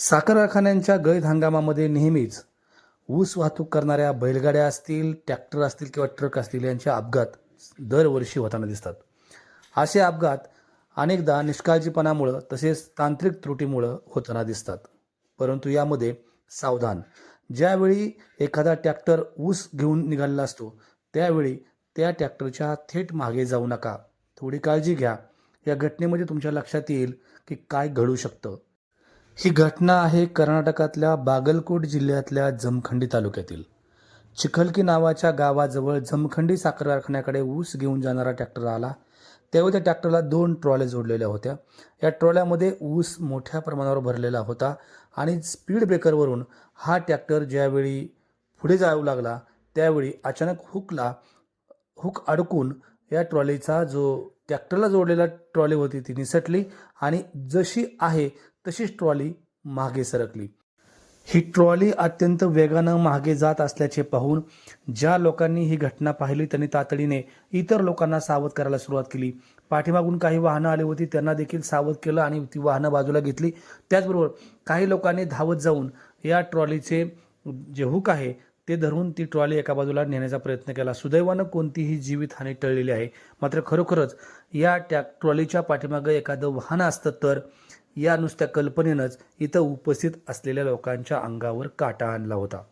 साखर कारखान्यांच्या गैर हंगामामध्ये नेहमीच ऊस वाहतूक करणाऱ्या बैलगाड्या असतील ट्रॅक्टर असतील किंवा ट्रक असतील यांचे अपघात दरवर्षी होताना दिसतात. असे अपघात अनेकदा निष्काळजीपणामुळं तसेच तांत्रिक त्रुटीमुळं होताना दिसतात. परंतु यामध्ये सावधान. ज्यावेळी एखादा ट्रॅक्टर ऊस घेऊन निघालेला असतो त्यावेळी त्या ट्रॅक्टरच्या थेट मागे जाऊ नका. थोडी काळजी घ्या. या घटनेमध्ये तुमच्या लक्षात येईल की काय घडू शकतं. ही घटना आहे कर्नाटकातल्या बागलकोट जिल्ह्यातल्या जमखंडी तालुक्यातील. चिखलकी नावाच्या गावाजवळ जमखंडी साखर कारखान्याकडे ऊस घेऊन जाणारा ट्रॅक्टर आला. तेव्हा त्या ट्रॅक्टरला दोन ट्रॉल्या जोडलेल्या होत्या. या ट्रॉल्यामध्ये ऊस मोठ्या प्रमाणावर भरलेला होता आणि स्पीड ब्रेकरवरून हा ट्रॅक्टर ज्यावेळी पुढे जाऊ लागला त्यावेळी अचानक हुकला हुक अडकून या ट्रॉलीचा जो ट्रॅक्टरला जोडलेला ट्रॉली होती ती निसटली आणि जशी आहे तशीच ट्रॉली मागे सरकली. ही ट्रॉली अत्यंत वेगानं मागे जात असल्याचे पाहून ज्या लोकांनी ही घटना पाहिली त्यांनी तातडीने इतर लोकांना सावध करायला सुरुवात केली. पाठीमागून काही वाहनं आली होती त्यांना देखील सावध केलं आणि ती वाहनं बाजूला घेतली. त्याचबरोबर काही लोकांनी धावत जाऊन या ट्रॉलीचे जे हुक आहे ते धरून ती ट्रॉली एका बाजूला नेण्याचा प्रयत्न केला. सुदैवानं कोणतीही जीवितहानी टळलेली आहे. मात्र खरोखरच या त्या ट्रॉलीच्या पाठीमागं एखादं वाहन असतं तर या नुसत्या कल्पनेनंच इथं उपस्थित असलेल्या लोकांच्या अंगावर काटा आणला होता.